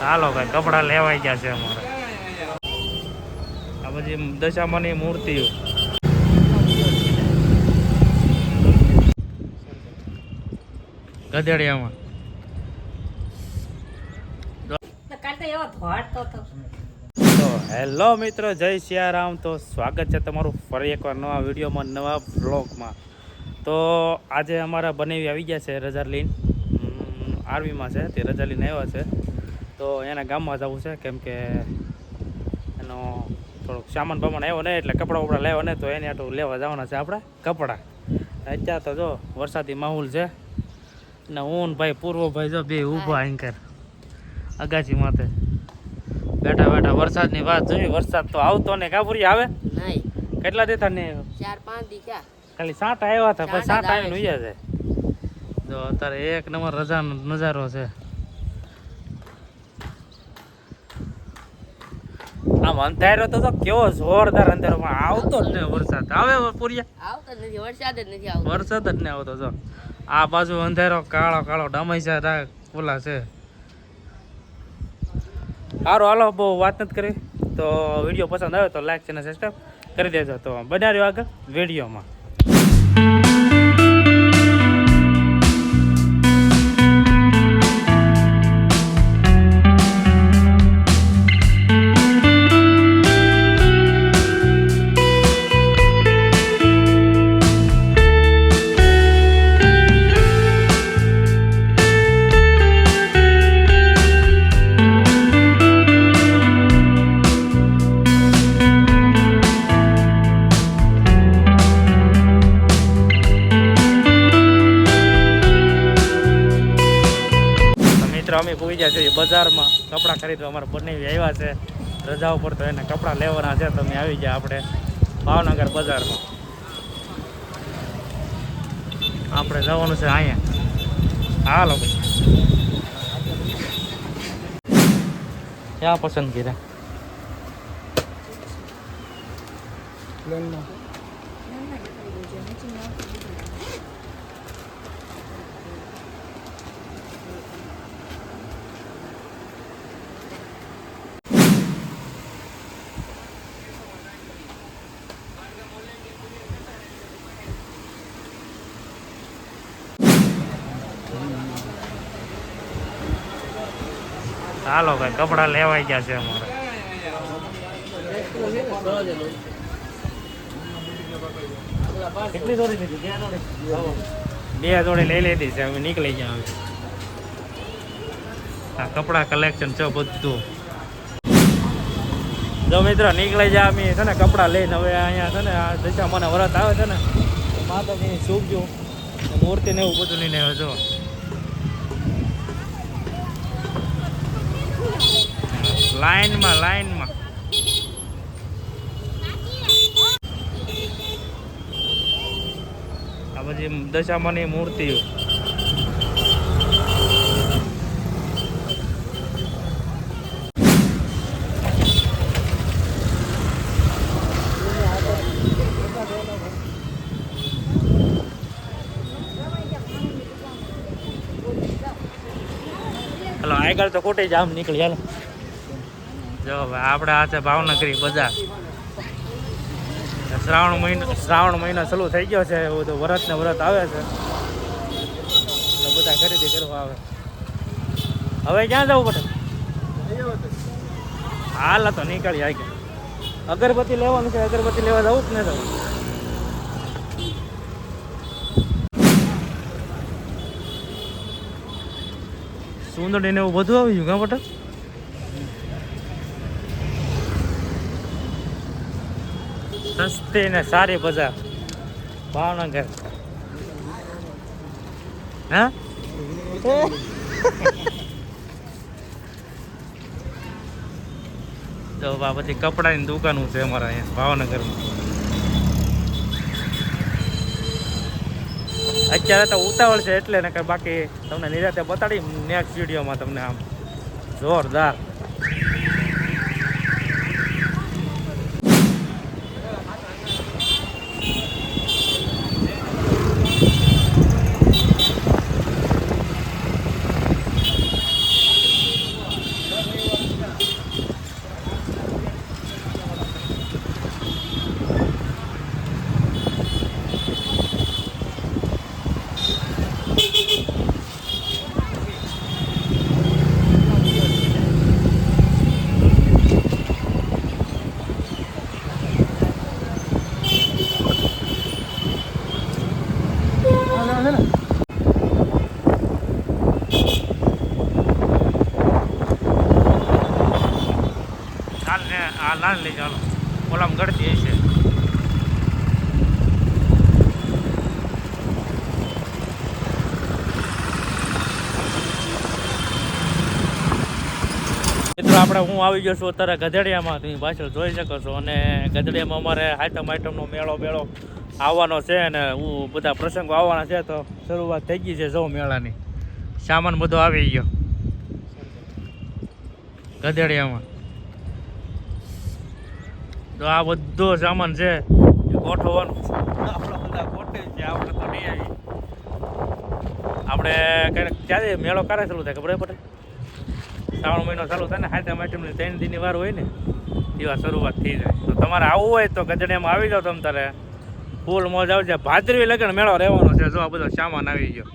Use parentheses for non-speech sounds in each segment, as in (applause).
ચાલો ભાઈ કપડાં લેવાઈ ગયા છે અમારે. આ બધી દશામાની મૂર્તિઓ. ગધેડિયામાં. તો હેલો મિત્રો જય સિયારામ. તો સ્વાગત છે તમારું ફરી એકવાર નવા વિડીયોમાં નવા બ્લોગમાં તો આજે અમારા બનેવી આવી ગયા છે રજા લઈને આર્મીમાં છે તે રજા લઈને આવ્યા છે. તો એના ગામમાં જવું છે કેમ કે એનો થોડોક સામાન બામાન આવ્યો ને એટલે કપડાં બપડા લેવા ને તો એને આટલું લેવા જવાના છે આપણે કપડાં. અત્યારે તો જો વરસાદી માહોલ છે. ને હું પૂર્વ ભાઈ પૂર્વભાઈ જો બે ઊભા અહીંકર અગાસી માથે. બેઠા બેઠા વરસાદની વાત જોઈ વરસાદ તો આવતો ને કાબુરી આવે? કેટલા દેતા ને? ચાર પાંચ દી ખાલી સાંટ આવ્યા હતા પછી સાંટ જ આવીને ઉયા છે. જો અત્યારે એક નંબર રજાનો નજારો છે. આમ અંધારો તો તો કેવો જોરદાર અંધારો પણ આવતો જ ને વરસાદ. આવે પૂર્યા આવતો જ નથી વરસાદ જ નથી આવતો. વરસાદ જ ને આવતો જો. આ બાજુ અંધારો કાળો કાળો ડમાઈસા રા ખુલા છે. સારું હાલો બહુ વાત નથી કરી. તો વીડિયો પસંદ આવે તો લાઈક ને સબસ્ક્રાઈબ કરી દેજો. તો બનાવ્યો આગળ વિડીયોમાં. અમે પૂરી ગયા છીએ બજારમાં. કપડાં ખરીદવા અમારે બંને આવ્યા છે. રજા ઉપર તો એને કપડાં લેવાના છે. તમે આવી ગયા આપણે ભાવનગર બજારમાં. આપણે જવાનું છે અહીંયા. હાલો. ક્યાં પસંદ કર્યા ચાલો ભાઈ કપડાં લેવાઈ ગયા છે અમારે. બે જોડી લઈ લીધી છે અમે નીકળી ગયા હવે. આ કપડા કલેક્શન છે બધું. જો મિત્રો નીકળી જાય અમે છે ને કપડાં લઈને હવે અહીંયા છે ને આ દશા મને વ્રત આવે છે ને માતાજીની સૂકજો મૂર્તિ ને એવું બધું લઈને જો. લાઈનમાં લાઈનમાં. આ બધી દશામાની મૂર્તિઓ. આગળ તો ખોટી જામ નીકળી હાલો. જો ભાઈ આપણે આ છે ભાવનગરી બજાર. શ્રાવણ મહિનો શ્રાવણ મહિનો ચાલુ થઈ ગયો છે, એવું બધું વરત ને વરત આવે છે. એટલે બધા ખરીદી કરવા આવે. હવે ક્યાં જવું પડે? હાલ તો નીકળી આગળ અગરબત્તી લેવાનું છે, અગરબત્તી લેવા જવું જ ને જવું? સુંદર ને એવું બધું આવી ગયું કાં પટેલ? સસ્તી ને સારી બજાર. ભાવનગર. હા? (laughs) તો આ બધી કપડાની દુકાનો છે અમારા અહીંયા, ભાવનગરમાં. અત્યારે તો ઉતાવળ છે એટલે ને બાકી તમને નિરાતે બતાડી નેક્સ્ટ વિડીયોમાં તમને આમ. જોરદાર. છે ને? ચાલ લઈ ચાલો ઓલામાં ગળતી હશે. મિત્રો, આપણે, હું આવી ગયો છું અત્યારે ગધેડિયામાં. પાછળ જોઈ શકો છો. અને ગધેડિયામાં અમારે આઈટમ આઈટમનો મેળો મેળો આવવાનો છે અને હું બધા પ્રસંગો આવવાના છે તો શરૂઆત થઈ ગઈ છે જો મેળાની. સામાન બધો આવી ગયો. ગધેડિયામાં. તો આ બધો સામાન છે. ગોઠવવાનું આપણે બધા ગોઠવી છે. આપણે આવી. આપણે ક્યારે મેળો ક્યારે ચાલુ થાય ખબર પડે શ્રાવણ મહિનો ચાલુ થાય ને હાથે માટીની ત્રણ દિનની વાર હોય ને, એવા શરૂઆત થઈ જાય. તો તમારે આવવું હોય તો ગધેડિયામાં આવી જાઓ તમે તારે. ફૂલ મોજ આવશે ભાદરવી લગન મેળો રહેવાનો છે. જો આ બધો સામાન આવી ગયો.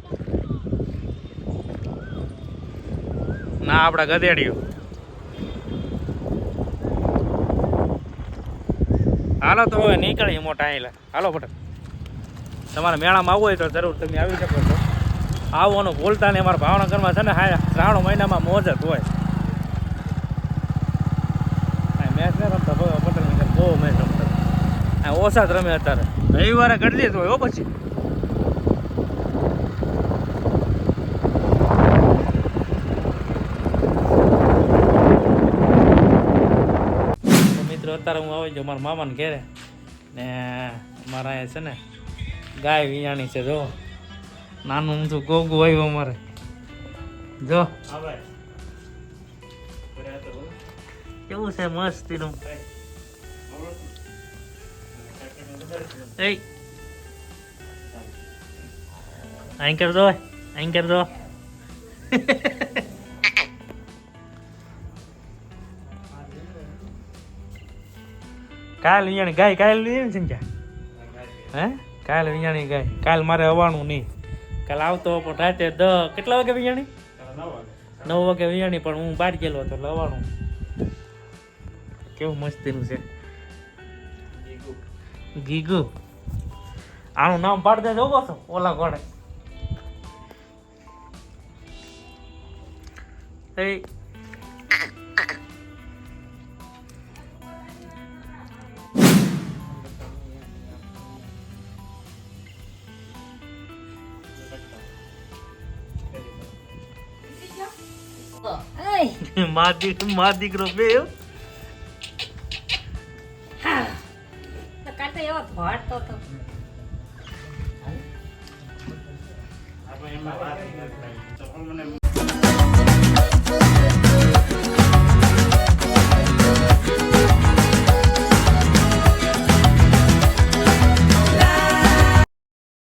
ના, આપણા ગધેડીઓ. હાલો, તો હવે નીકળી મોટા આયેલા. હાલો ફટાક તમારે મેળામાં આવવું હોય તો જરૂર તમે આવી શકો છો. આવવાનું ભૂલતા નહીં. અમારા ભાવનગરમાં છે ને, હા, શ્રાવણ મહિનામાં મોજ જ હોય. મેચ ને રમતા પટેલ બહુ મેચ રમતા ઓછા જ રમે અત્યારે. રવિવારે કરી દેતો હોય હો પછી. મિત્રો અત્યારે હું આવી જાઉં મારા મામાને ઘેરે ને મારા અહીંયા છે ને ગાય વિયાણી છે જો. નાનું ઊંધું ગોગું આવ્યું અમારે. જો. કેવું છે મસ્તીનું? એ Anh કર rồi Anh કર rồi કાલ વિયાણી ગાય કાલ લઈ છે હે કાલ વિયાણી ગાય કાલ મારે આવવાનું નહીં કાલ આવતો પણ રાતે દ કેટલા વાગે વિયાણી નવ વાગે વિયાણી પણ હું બહાર ગયેલો હતો એટલે આવવાનું કેવું મસ્તીનું છે ગીગુ. આનું નામ પાડી દે જોવો છો ઓલા ઘોડે એ. Ai, મા દીક દીકરો બે So, kung